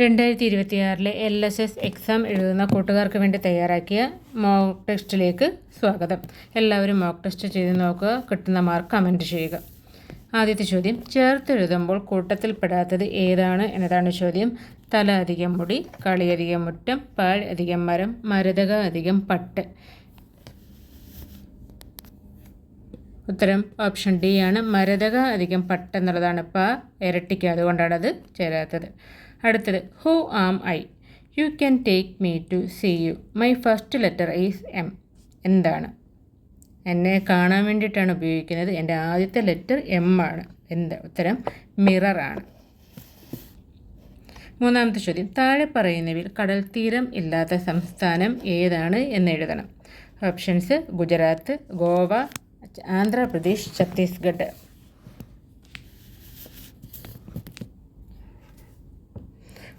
രണ്ടായിരത്തി ഇരുപത്തിയാറിലെ L S S exam എഴുതുന്ന കൂട്ടുകാർക്ക് വേണ്ടി തയ്യാറാക്കിയ മോക്ക് ടെസ്റ്റിലേക്ക് സ്വാഗതം. എല്ലാവരും മോക്ക് ടെസ്റ്റ് ചെയ്ത് നോക്കുക കിട്ടുന്ന മാർക്ക് കമന്റ് ചെയ്യുക. ആദ്യത്തെ ചോദ്യം ചേർത്തെഴുതുമ്പോൾ കൂട്ടത്തിൽപ്പെടാത്തത് ഏതാണ് എന്നതാണ് ചോദ്യം. തല അധികം മുടി കളി അധികം മുറ്റം പാഴ് അധികം മരം മരതക അധികം പട്ട്. ഉത്തരം ഓപ്ഷൻ ഡി ആണ്. മരതക അധികം പട്ട് എന്നുള്ളതാണ് പ ഇരട്ടിക്ക് അതുകൊണ്ടാണ് അത് ചേരാത്തത്. അടുത്തത് who am I you can take me to see you my first letter is M എന്താണ്? എന്നെ കാണാൻ വേണ്ടിയിട്ടാണ് ഉപയോഗിക്കുന്നത്. എന്റെ ആദ്യത്തെ ലെറ്റർ എം ആണ്. എന്ത്? ഉത്തരം മിററാണ് മൂന്നാമത്തെ ചോദ്യം താഴെ പറയുന്നവയിൽ കടൽ തീരം ഇല്ലാത്ത സംസ്ഥാനം ഏതാണ് എന്ന് എഴുതണം. ഓപ്ഷൻസ് ഗുജറാത്ത് ഗോവ ആന്ധ്രാപ്രദേശ് ഛത്തീസ്ഗഡ്.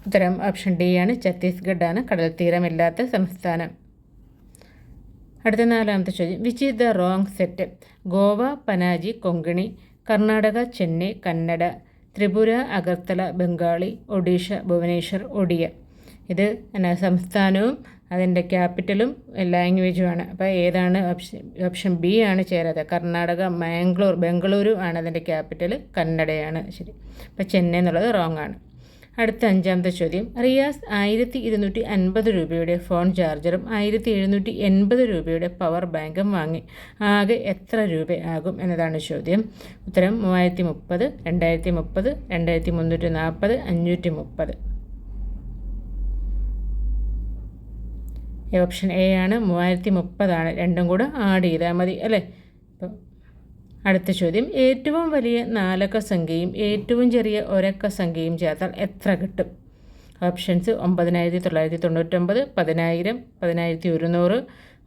ഉത്തരം ഓപ്ഷൻ ഡി ആണ്. ഛത്തീസ്ഗഡ് ആണ് കടൽ തീരമില്ലാത്ത സംസ്ഥാനം. അടുത്ത നാലാമത്തെ ചോദ്യം. Which is the wrong set Goa Panaji Konkani Karnataka Chennai Kannada Tripura Agartala Bengali Odisha Bhubaneswar Odia ഇത് എന്നാ സംസ്ഥാനവും അതിന്റെ ക്യാപിറ്റലും ലാംഗ്വേജുമാണ് അപ്പോൾ ഏതാണ് ഓപ്ഷൻ ഓപ്ഷൻ ബി ആണ് ചേരാതെ കർണാടക മാംഗ്ലൂർ ബംഗളൂരു ആണ് അതിന്റെ ക്യാപിറ്റൽ കന്നഡയാണ് ശരി. അപ്പോൾ ചെന്നൈ എന്നുള്ളത് റോങ് ആണ്. അടുത്ത അഞ്ചാമത്തെ ചോദ്യം. റിയാസ് ആയിരത്തി ഇരുന്നൂറ്റി അൻപത് രൂപയുടെ ഫോൺ ചാർജറും ആയിരത്തി എഴുന്നൂറ്റി എൺപത് രൂപയുടെ പവർ ബാങ്കും വാങ്ങി. ആകെ എത്ര രൂപ ആകും എന്നതാണ് ചോദ്യം. ഉത്തരം മൂവായിരത്തി മുപ്പത് രണ്ടായിരത്തി മുപ്പത് രണ്ടായിരത്തി മുന്നൂറ്റി നാൽപ്പത് അഞ്ഞൂറ്റി മുപ്പത് ഓപ്ഷൻ എ ആണ്. മൂവായിരത്തി മുപ്പതാണ് രണ്ടും കൂടെ ആഡ് ചെയ്താൽ മതി അല്ലേ? അപ്പോൾ അടുത്ത ചോദ്യം. ഏറ്റവും വലിയ നാലക്ക സംഖ്യയും ഏറ്റവും ചെറിയ ഒരക്ക സംഖ്യയും ചേർത്താൽ എത്ര കിട്ടും? ഓപ്ഷൻസ് ഒമ്പതിനായിരത്തി തൊള്ളായിരത്തി തൊണ്ണൂറ്റൊമ്പത് പതിനായിരം പതിനായിരത്തി ഒരുന്നൂറ്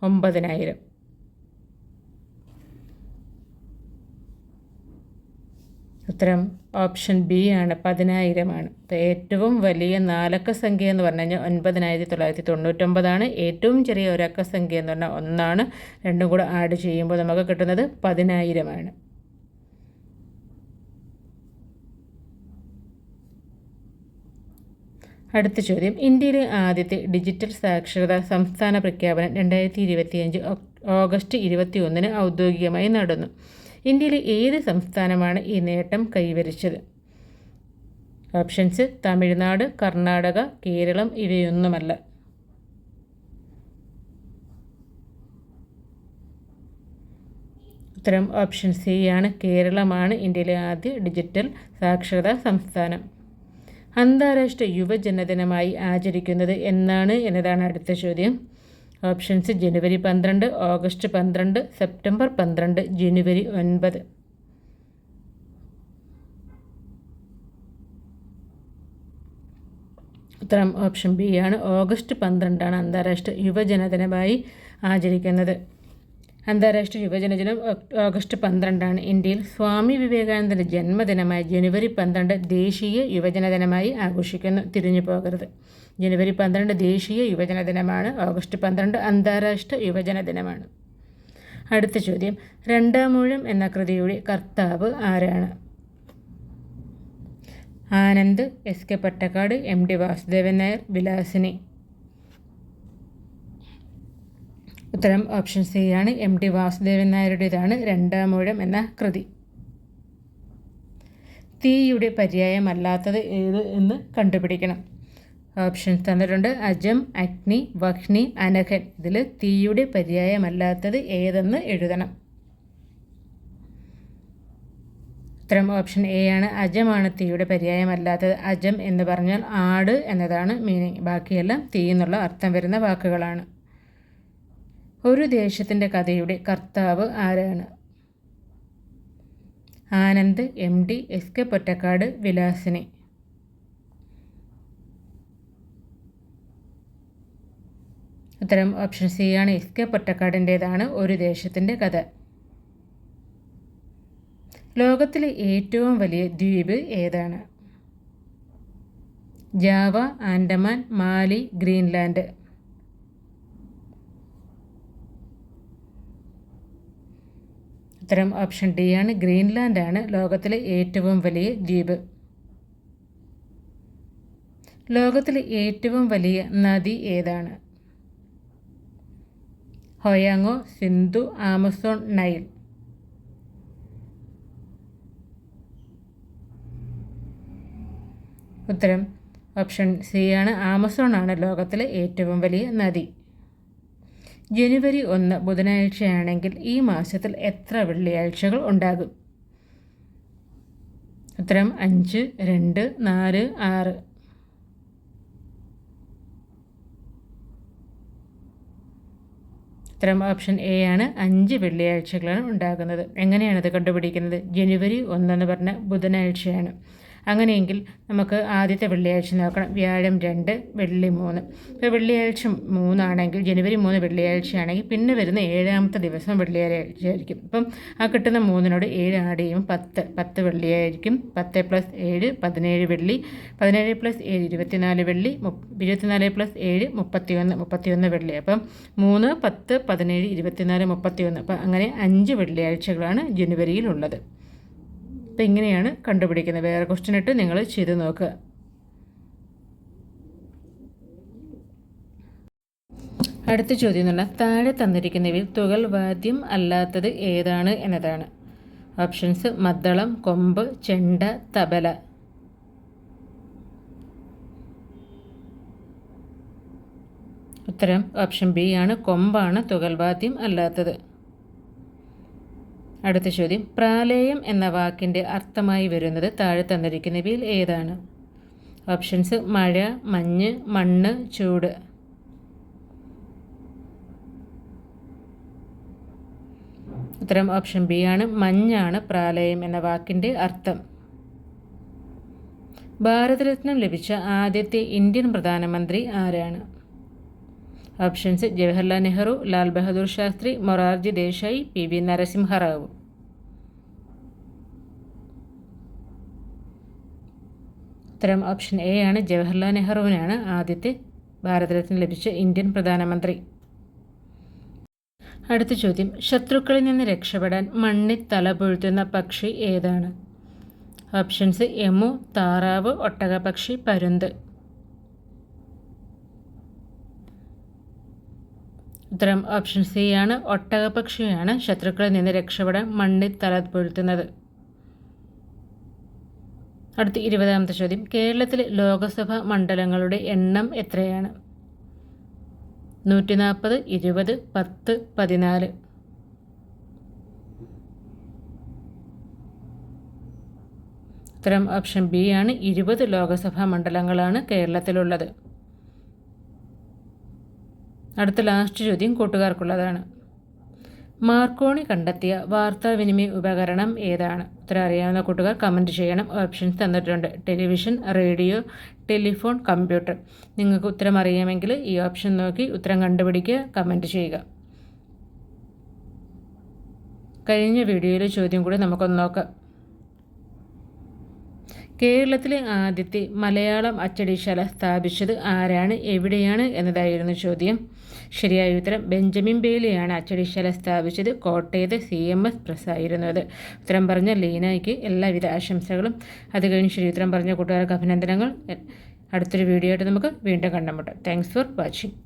ഒമ്പതിനായിരം. ഉത്തരം ഓപ്ഷൻ ബി ആണ് പതിനായിരമാണ് ഏറ്റവും വലിയ നാലക്ക സംഖ്യ എന്ന് പറഞ്ഞു കഴിഞ്ഞാൽ ഒൻപതിനായിരത്തി തൊള്ളായിരത്തി തൊണ്ണൂറ്റൊമ്പതാണ് ഏറ്റവും ചെറിയ ഒരക്ക സംഖ്യ എന്ന് പറഞ്ഞാൽ ഒന്നാണ്. രണ്ടും കൂടെ ആഡ് ചെയ്യുമ്പോൾ നമുക്ക് കിട്ടുന്നത് പതിനായിരമാണ് അടുത്ത ചോദ്യം. ഇന്ത്യയിലെ ആദ്യത്തെ ഡിജിറ്റൽ സാക്ഷരതാ സംസ്ഥാന പ്രഖ്യാപനം രണ്ടായിരത്തി ഇരുപത്തിയഞ്ച് ഓഗസ്റ്റ് ഇരുപത്തി ഒന്നിന് ഔദ്യോഗികമായി നടന്നു. ഇന്ത്യയിലെ ഏത് സംസ്ഥാനമാണ് ഈ നേട്ടം കൈവരിച്ചത്? ഓപ്ഷൻസ് തമിഴ്നാട് കർണാടക കേരളം ഇവയൊന്നുമല്ല. ഉത്തരം ഓപ്ഷൻ സി ആണ്. കേരളമാണ് ഇന്ത്യയിലെ ആദ്യ ഡിജിറ്റൽ സാക്ഷരതാ സംസ്ഥാനം. അന്താരാഷ്ട്ര യുവജനദിനമായി ആചരിക്കുന്നത് എന്നാണ് എന്നതാണ് അടുത്ത ചോദ്യം. ഓപ്ഷൻസ് ജനുവരി പന്ത്രണ്ട് ഓഗസ്റ്റ് പന്ത്രണ്ട് സെപ്റ്റംബർ പന്ത്രണ്ട് ജനുവരി ഒൻപത്. ഉത്തരം ഓപ്ഷൻ ബി ആണ്. ഓഗസ്റ്റ് പന്ത്രണ്ടാണ് അന്താരാഷ്ട്ര യുവജനദിനമായി ആചരിക്കുന്നത്. അന്താരാഷ്ട്ര യുവജന ദിനം ഓഗസ്റ്റ് പന്ത്രണ്ടാണ് ഇന്ത്യയിൽ സ്വാമി വിവേകാനന്ദന്റെ ജന്മദിനമായ ജനുവരി പന്ത്രണ്ട് ദേശീയ യുവജന ദിനമായി ആഘോഷിക്കുന്നു തിരിഞ്ഞു പോകരുത്. ജനുവരി പന്ത്രണ്ട് ദേശീയ യുവജന ദിനമാണ് ഓഗസ്റ്റ് പന്ത്രണ്ട് അന്താരാഷ്ട്ര യുവജന ദിനമാണ്. അടുത്ത ചോദ്യം രണ്ടാമൂഴം എന്ന കൃതിയുടെ കർത്താവ് ആരാണ്? Anand S K Pottekkad M D Vasudevan Nair Vilasini. ഉത്തരം ഓപ്ഷൻ സി ആണ്. എം ടി വാസുദേവൻ നായരുടേതാണ്. രണ്ടാമൂഴം എന്ന കൃതി. തീയുടെ പര്യായമല്ലാത്തത് ഏത് എന്ന് കണ്ടുപിടിക്കണം. ഓപ്ഷൻ തന്നിട്ടുണ്ട്. അജം അഗ്നി വഹ്നി അനഘൻ. ഇതിൽ തീയുടെ പര്യായമല്ലാത്തത് ഏതെന്ന് എഴുതണം. ഉത്തരം ഓപ്ഷൻ എ ആണ്. അജമാണ് തീയുടെ പര്യായമല്ലാത്തത്. അജം എന്ന് പറഞ്ഞാൽ ആട് എന്നതാണ് മീനിങ് ബാക്കിയെല്ലാം തീ എന്നുള്ള അർത്ഥം വരുന്ന വാക്കുകളാണ്. ഒരു ദേശത്തിന്റെ കഥയുടെ കർത്താവ് ആരാണ്? Anand M D S K Pottekkad Vilasini. ഉത്തരം ഓപ്ഷൻ സി ആണ്. എസ് കെ പൊറ്റക്കാടിന്റേതാണ് ഒരു ദേശത്തിന്റെ കഥ. ലോകത്തിലെ ഏറ്റവും വലിയ ദ്വീപ് ഏതാണ്? Java Andaman Mali Greenland. ഉത്തരം ഓപ്ഷൻ ഡി ആണ്. ഗ്രീൻലാൻഡ് ആണ് ലോകത്തിലെ ഏറ്റവും വലിയ ദ്വീപ്. ലോകത്തിലെ ഏറ്റവും വലിയ നദി ഏതാണ്? Hwang Ho Sindhu Amazon Nile. ഉത്തരം ഓപ്ഷൻ സി ആണ്. ആമസോൺ ആണ് ലോകത്തിലെ ഏറ്റവും വലിയ നദി. ജനുവരി ഒന്ന് ബുധനാഴ്ചയാണെങ്കിൽ ഈ മാസത്തിൽ എത്ര വെള്ളിയാഴ്ചകൾ ഉണ്ടാകും? ഉത്തരം അഞ്ച് രണ്ട് നാല് ആറ്. ഉത്തരം ഓപ്ഷൻ എ ആണ്. അഞ്ച് വെള്ളിയാഴ്ചകളാണ് ഉണ്ടാകുന്നത്. എങ്ങനെയാണത് കണ്ടുപിടിക്കുന്നത്? ജനുവരി ഒന്നെന്ന് പറഞ്ഞ ബുധനാഴ്ചയാണ്. അങ്ങനെയെങ്കിൽ നമുക്ക് ആദ്യത്തെ വെള്ളിയാഴ്ച നോക്കണം. വ്യാഴം രണ്ട് വെള്ളി മൂന്ന്. ഇപ്പോൾ വെള്ളിയാഴ്ച മൂന്നാണെങ്കിൽ ജനുവരി മൂന്ന് വെള്ളിയാഴ്ചയാണെങ്കിൽ പിന്നെ വരുന്ന ഏഴാമത്തെ ദിവസം വെള്ളിയാഴ്ച ആയിരിക്കും അപ്പം ആ കിട്ടുന്ന മൂന്നിനോട് ഏഴ് ആഡ് ചെയ്യുമ്പോൾ പത്ത്. പത്ത് വെള്ളിയായിരിക്കും. പത്ത് പ്ലസ് ഏഴ് പതിനേഴ് വെള്ളി. പതിനേഴ് പ്ലസ് ഏഴ് ഇരുപത്തിനാല് വെള്ളി. ഇരുപത്തിനാല് പ്ലസ് ഏഴ് മുപ്പത്തിയൊന്ന്. മുപ്പത്തിയൊന്ന് വെള്ളി. അപ്പം മൂന്ന് പത്ത് പതിനേഴ് ഇരുപത്തിനാല് മുപ്പത്തിയൊന്ന്. അപ്പം അങ്ങനെ അഞ്ച് വെള്ളിയാഴ്ചകളാണ് ജനുവരിയിലുള്ളത്. അപ്പോൾ ഇങ്ങനെയാണ് കണ്ടുപിടിക്കുന്നത്? വേറെ ക്വസ്റ്റ്യൻ ഇട്ട് നിങ്ങൾ ചെയ്ത് നോക്കുക അടുത്ത ചോദ്യം എന്ന് പറഞ്ഞാൽ താഴെ തന്നിരിക്കുന്നവയിൽ തുകൽ വാദ്യം അല്ലാത്തത് ഏതാണ് എന്നതാണ്. ഓപ്ഷൻസ് മദ്ദളം കൊമ്പ് ചെണ്ട തബല. ഉത്തരം ഓപ്ഷൻ ബി ആണ്. കൊമ്പാണ് തുകൽവാദ്യം അല്ലാത്തത്. അടുത്ത ചോദ്യം. പ്രാലേയം എന്ന വാക്കിന്റെ അർത്ഥമായി വരുന്നത് താഴെ തന്നിരിക്കുന്നവയിൽ ഏതാണ്? ഓപ്ഷൻസ് മഴ മഞ്ഞ് മണ്ണ് ചൂട്. ഉത്തരം ഓപ്ഷൻ ബി ആണ്. മഞ്ഞാണ് പ്രാലയം എന്ന വാക്കിന്റെ അർത്ഥം. ഭാരതരത്നം ലഭിച്ച ആദ്യത്തെ ഇന്ത്യൻ പ്രധാനമന്ത്രി ആരാണ്? Options Jawaharlal Nehru Lal Bahadur Shastri Morarji Desai P V Narasimha Rao ഉത്തരം ഓപ്ഷൻ എ ആണ് ജവഹർലാൽ നെഹ്റുവിനാണ് ആദ്യത്തെ ഭാരതരത്നം ലഭിച്ച ഇന്ത്യൻ പ്രധാനമന്ത്രി. അടുത്ത ചോദ്യം ശത്രുക്കളിൽ നിന്ന് രക്ഷപ്പെടാൻ മണ്ണിൽ തലപൊഴുത്തുന്ന പക്ഷി ഏതാണ്? ഓപ്ഷൻസ് എമു താറാവ് ഒട്ടകപക്ഷി പരുന്ത്. ഉത്തരം ഓപ്ഷൻ സി ആണ്. ഒട്ടകപക്ഷിയാണ് ശത്രുക്കളിൽ നിന്ന് രക്ഷപ്പെടാൻ മണ്ണിൽ തല പൊഴുത്തുന്നത് അടുത്ത ഇരുപതാമത്തെ ചോദ്യം. കേരളത്തിലെ ലോകസഭാ മണ്ഡലങ്ങളുടെ എണ്ണം എത്രയാണ്? നൂറ്റി നാൽപ്പത് ഇരുപത് പത്ത് പതിനാല്. ഉത്തരം ഓപ്ഷൻ ബി ആണ്. ഇരുപത് ലോകസഭാ മണ്ഡലങ്ങളാണ് കേരളത്തിലുള്ളത്. അടുത്ത ലാസ്റ്റ് ചോദ്യം കൂട്ടുകാർക്കുള്ളതാണ്. മാർക്കോണി കണ്ടെത്തിയ വാർത്താവിനിമയ ഉപകരണം ഏതാണ്? ഉത്തരം അറിയാവുന്ന കൂട്ടുകാർ കമന്റ് ചെയ്യണം. ഓപ്ഷൻസ് തന്നിട്ടുണ്ട്. ടെലിവിഷൻ റേഡിയോ ടെലിഫോൺ കമ്പ്യൂട്ടർ നിങ്ങൾക്ക് ഉത്തരം അറിയാമെങ്കിൽ ഈ ഓപ്ഷൻ നോക്കി ഉത്തരം കണ്ടുപിടിക്കുക കമന്റ് ചെയ്യുക. കഴിഞ്ഞ വീഡിയോയിലെ ചോദ്യം കൂടി നമുക്കൊന്ന് നോക്കാം. കേരളത്തിലെ ആദ്യത്തെ മലയാളം അച്ചടിശാല സ്ഥാപിച്ചത് ആരാണ്? എവിടെയാണ്? എന്നതായിരുന്നു ചോദ്യം. ശരിയായ ഉത്തരം ബെഞ്ചമിൻ ബേലിയാണ് അച്ചടിശാല സ്ഥാപിച്ചത്. കോട്ടയത്തെ സി എം എസ് പ്രസ് ആയിരുന്നത് ഉത്തരം പറഞ്ഞ ലീനയ്ക്ക് എല്ലാവിധ ആശംസകളും. അത് കഴിഞ്ഞ് ശരി ഉത്തരം പറഞ്ഞ കൂട്ടുകാർക്ക് അഭിനന്ദനങ്ങൾ. അടുത്തൊരു വീഡിയോ ആയിട്ട് നമുക്ക് വീണ്ടും കണ്ടുമുട്ടാം. Thanks for watching